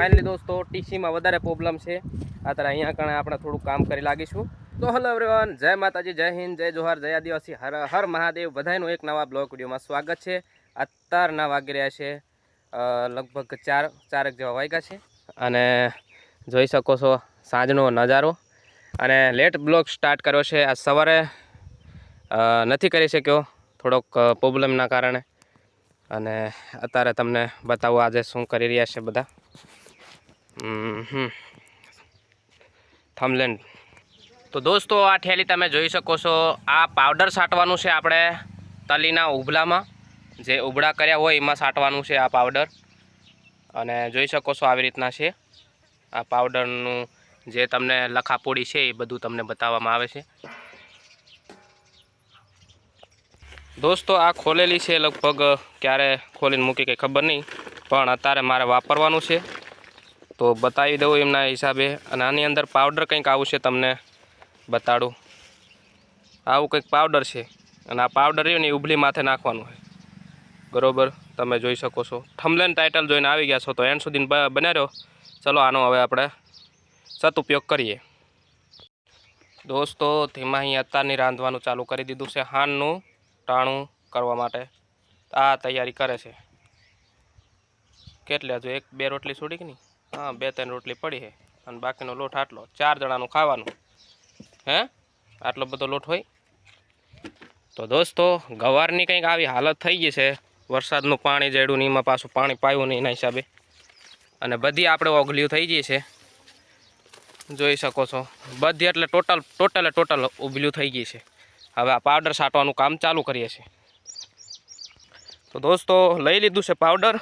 Finally દોસ્તો, ટીસીમાં વધારે problem છે. અત્યારે અહીંયા કણે આપણે થોડું કામ કરી લાગીશું. તો હલો એવરીવન જય માતાજી, જય હિન્દ, જય જોહાર, જય આદિવાસી, હર હર મહાદેવ. બધાનું એક નવા બ્લોગ વિડીયોમાં સ્વાગત છે. અત્યારના વાગી રહ્યા છે લગભગ ચાર, ચારક જેવા વાગ્યા છે. અને જોઈ શકો છો સાંજનો નજારો. અને લેટ બ્લોગ સ્ટાર્ટ કર્યો છે. આ સવારે નથી કરી શક્યો. થોડોક પ્રોબ્લેમના કારણે. અને અત્યારે તમને બતાવું આજે શું કરી રહ્યા છે બધા. થમલેન્ડ તો દોસ્તો, આ ઠેલી તમે જોઈ શકો છો. આ પાવડર છાંટવાનું છે આપણે તલીના ઉભલામાં. જે ઉભળા કર્યા હોય એમાં છાંટવાનું છે આ પાવડર અને જોઈ શકો છો આવી રીતના છે. આ પાવડરનું જે તમને લખાપોડી છે એ બધું તમને બતાવવામાં આવે છે. દોસ્તો, આ ખોલેલી છે લગભગ, ક્યારે ખોલીને મૂકી કંઈ ખબર નહીં. પણ અત્યારે મારે વાપરવાનું છે. તો બતાવી દઉં એમના હિસાબે. અને આની અંદર પાવડર કંઈક આવું છે તમને બતાડું. આવું કંઈક પાવડર છે. અને આ પાવડર રહ્યું ને એ ઉભલી માથે નાખવાનું હોય. બરોબર? તમે જોઈ શકો છો. થમલેન ટાઇટલ જોઈને આવી ગયા છો તો એન્ડ સુધી બન્યા રહ્યો ચલો આનો હવે આપણે સદઉપયોગ કરીએ. દોસ્તો ધીમા અહીં અત્યારની રાંધવાનું ચાલુ કરી દીધું છે. હાનનું ટાણું કરવા માટે. આ તૈયારી કરે છે. કેટલી હજુ? એક, બે રોટલી છોડી કે નહીં? હા બે ત્રણ રોટલી પડી છે. અને બાકીનો લોટ આટલો. ચાર જણાનું ખાવાનું. હે? આટલો બધો લોટ હોય. તો દોસ્તો, ગવારની કંઈક આવી હાલત થઈ ગઈ છે. વરસાદનું પાણી જડ્યું ને એમાં પાછું પાણી પાયું નહીં એના હિસાબે. અને બધી આપણે ઓગલિયું થઈ ગઈ છે. જોઈ શકો છો. બધી એટલે ટોટલ, ટોટલે ટોટલ ઉભલ્યું થઈ ગઈ છે. હવે આ પાવડર છાંટવાનું કામ ચાલુ કરીએ છીએ. તો દોસ્તો, લઈ લીધું છે પાવડર.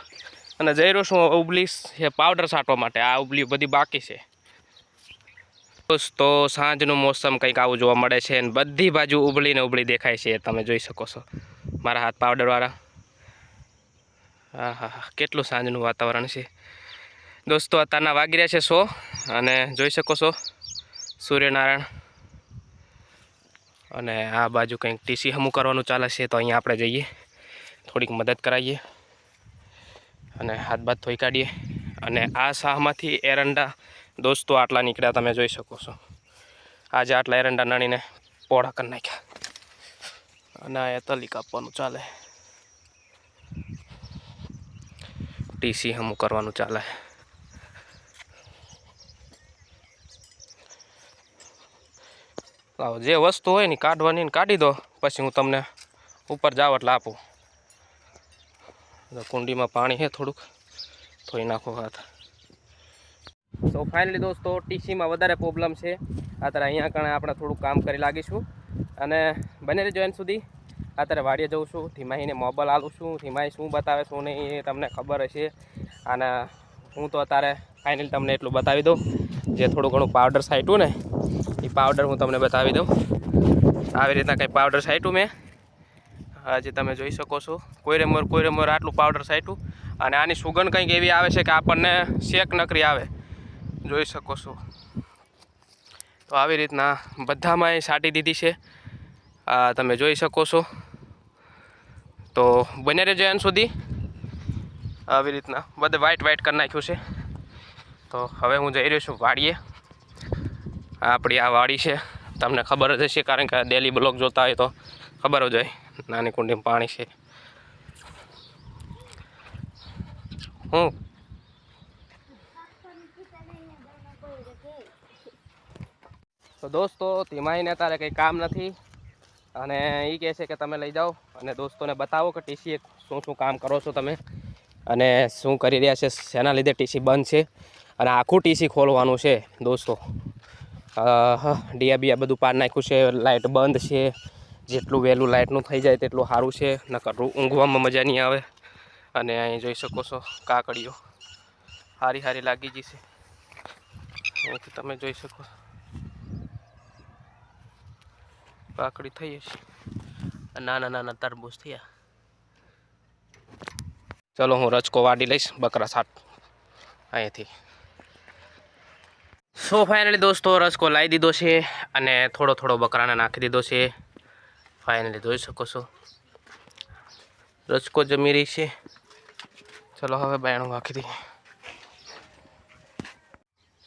અને જઈ રહ્યો છું પાવડર છાંટવા માટે. આ ઉબલી બધી બાકી છે. દોસ્તો, સાંજનું મોસમ કંઈક આવું જોવા મળે છે અને બધી બાજુ ઉબળીને ઉબળી દેખાય છે, તમે જોઈ શકો છો. મારા હાથ પાવડરવાળા હા હા હા કેટલું સાંજનું વાતાવરણ છે. દોસ્તો અત્યારના વાગી રહ્યા છે સો, અને જોઈ શકો છો, સૂર્યનારાયણ. અને આ બાજુ કંઈક ટીસી હમું કરવાનું ચાલે છે, તો અહીંયા આપણે જઈએ. થોડીક મદદ કરાવીએ. અને હાથ બાથ ધોઈ કાઢીએ. અને આ શાહમાંથી એરંડા દોસ્તો આટલા નીકળ્યા, તમે જોઈ શકો છો. આજે આટલા એરંડા નાણીને પોળા કરી નાખ્યા. અને આ તલી કાપવાનું ચાલે. ટીસી હમું કરવાનું ચાલે. જે વસ્તુ હોય ને કાઢવાની કાઢી દો, પછી હું તમને ઉપર જાવ એટલે આપું. કુંડીમાં પાણી છે થોડુંક. ધોઈ નાખો હાથ. તો ફાઇનલી દોસ્તો, ટીસીમાં વધારે પ્રોબ્લેમ છે. અત્યારે અહીંયા કણે આપણે થોડુંક કામ કરી લાગીશું. અને બને રહેજો એન સુધી. અત્યારે વાડીએ જઉં છું. ધીમાઈને મોબાઈલ આલું છું. ધીમાઈ શું બતાવે શું નહીં એ તમને ખબર હશે. અને હું તો અત્યારે ફાઇનલી તમને એટલું બતાવી દઉં. જે થોડું ઘણું પાવડર સાઈટું ને, એ પાવડર હું તમને બતાવી દઉં. આવી રીતના કંઈ પાવડર સાઈટું મેં. આજે તમે જોઈ શકો છો. કોઈ રેમર કોઈ રેમર આટલું પાવડર સાઈટું અને આની સુગંધ કંઈક એવી આવે છે કે આપણને શેક નકરી આવે. જોઈ શકો છો. તો આવી રીતના બધામાં એ સાટી દીધી છે. આ તમે જોઈ શકો છો. તો બને રહેજો એન સુધી. આવી રીતના બધે વ્હાઈટ વ્હાઈટ કરી નાખ્યું છે. તો હવે હું જઈ રહ્યો છું વાડીએ. આપણી આ વાડી છે. તમને ખબર જ હશે કારણ કે ડેલી બ્લોગ જોતા હોય તો ખબર જ હોય. નાની કુંડીમાં પાણી છે. હું? તો દોસ્તો ધીમાઈને અત્યારે કંઈ કામ નથી. અને એ કહે છે કે તમે લઈ જાઓ. અને દોસ્તોને બતાવો કે ટીસી શું શું કામ કરો છો તમે. અને શું કરી રહ્યા છે, શેના લીધે ટીસી બંધ છે. અને આખું ટીસી ખોલવાનું છે, દોસ્તો. ડિયા બિયા બધું પાર નાખ્યું છે લાઇટ બંધ છે. જેટલું વહેલું લાઇટનું થઈ જાય તેટલું સારું છે, નકર ઊંઘવામાં મજા નહીં આવે. અને અહીં જોઈ શકો છો કાકડીઓ. હારી હારી લાગી જશે અહીંથી તમે જોઈ શકો કાકડી થઈ હશે. નાના નાના તરબૂચ થયા. ચલો હું રચકો વાડી લઈશ, બકરા સાટ અહીંથી. સો ફાઇનલી દોસ્તો રસકો લાવી દીધો છે અને થોડો થોડો બકરાને નાખી દીધો છે. ફાઇનલી જોઈ શકો છો. રસકો જમી રહી છે. ચલો હવે બાયણું નાખી દઈએ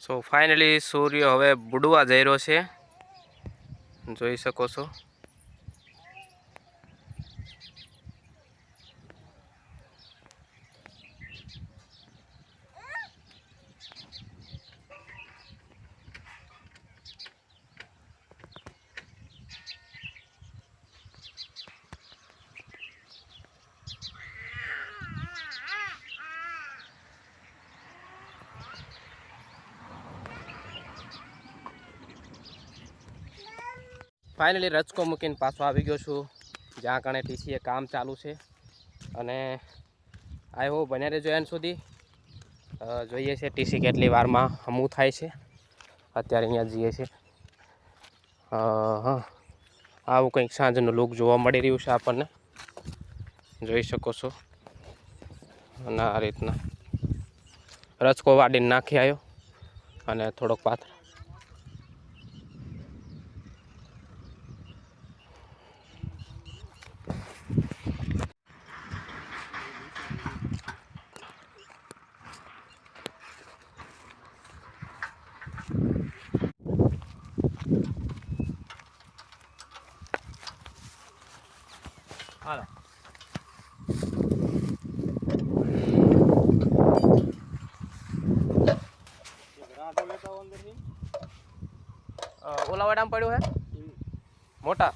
સો ફાઇનલી સૂર્ય હવે બુડવા જઈ રહ્યો છે. જોઈ શકો છો. ફાઇનલી રચકો મૂકીને પાછો આવી ગયો છું, જ્યાં કણે ટીસીએ કામ ચાલુ છે. અને આઈ હોપ બન્યા રહેજો એન સુધી જોઈએ છે ટીસી કેટલી વારમાં હમું થાય છે. અત્યારે અહીંયા જઈએ છે. હા, આવું કંઈક સાંજનું લુક જોવા મળી રહ્યું છે આપણને. જોઈ શકો છો. અને આ રીતના. રચકો વાડીને નાખી આવ્યો. અને થોડોક પાથર હાલો. ઓલા વડામ પડ્યું હે? મોટા?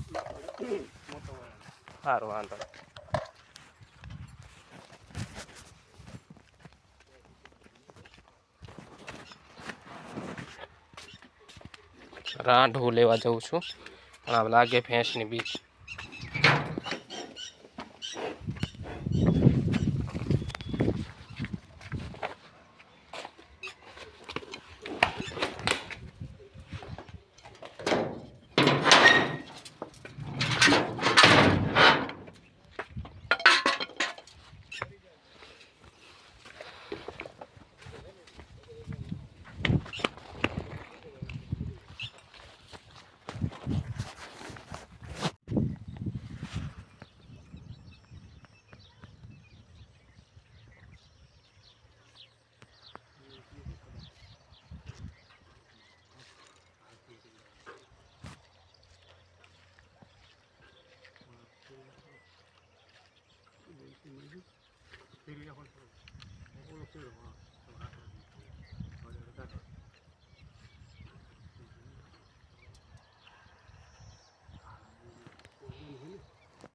સારું વાંધો. રાંઢવું લેવા જઉં છું. પણ આમ લાગે ભેંસની બીજ Thank you.